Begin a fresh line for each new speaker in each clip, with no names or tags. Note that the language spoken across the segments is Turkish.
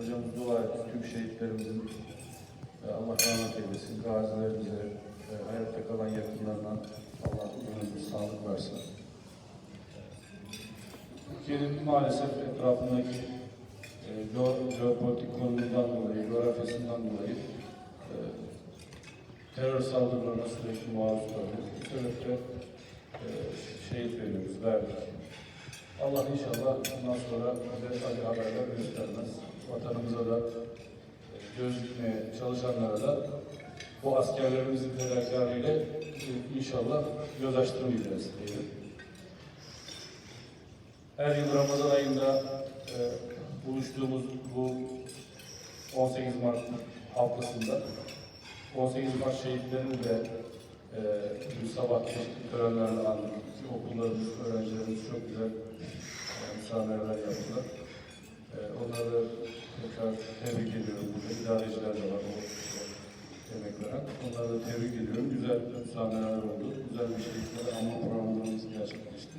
Hocamız dua etti. Tüm şehitlerimizin e, Allah rahmet eylesin. Gazilerimize, e, hayatta kalan yakınlarına Allah ömür sağlık versin. Türkiye'nin maalesef etrafındaki e, jeopolitik konumundan dolayı, coğrafyasından dolayı e, terör saldırılarına sürekli maruz kalıyoruz. Bu sebeple e, şehit veriyoruz, verdik. Allah inşallah bundan sonra bize acı haberler göstermez. Vatanımıza da e, göz dikmeye çalışanlara da bu askerlerimizin fedakarlığıyla inşallah göz açtırmayacağız diyelim. Her yıl Ramazan ayında e, buluştuğumuz bu 18 Mart haftasında 18 Mart şehitlerini de e, bir sabah çeşitli törenlerle andık. Okullarımız, öğrencilerimiz çok güzel e, müsamereler yaptılar. Tekrar tebrik ediyorum. Burada idareciler de var o emek veren. Onları da tebrik ediyorum. Güzel müsamereler oldu. Güzel bir şekilde anma programlarımız gerçekleşti.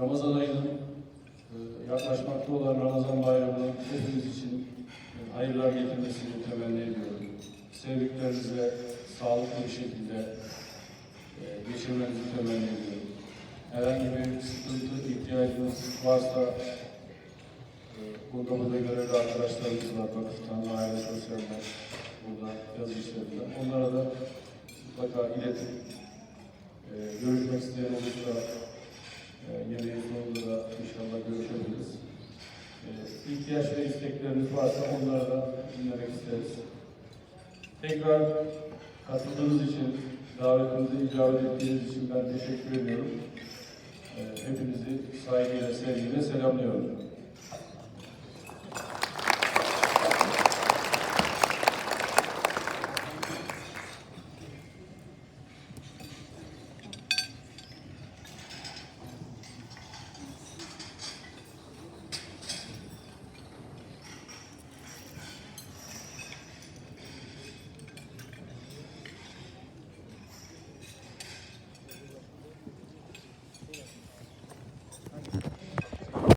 Ramazan ayının e, yaklaşmakta olan Ramazan bayramının hepimiz için e, hayırlar getirmesini temenni ediyorum. Sevdiklerinizle sağlıklı bir şekilde e, geçirmenizi temenni ediyorum. Herhangi bir sıkıntı, ihtiyacınız varsa burada burada görevli arkadaşlarımız var. Vakıftan, aile sosyaller, burada yazı işlerinde. Onlara da mutlaka iletin. E, görüşmek isteyen olursa e, yemeğin sonunda da inşallah görüşebiliriz. E, ihtiyaç ve istekleriniz varsa onları da dinlemek isteriz. Tekrar katıldığınız için, davetimize icabet ettiğiniz için ben teşekkür ediyorum. E, hepinizi saygıyla, sevgiyle selamlıyorum.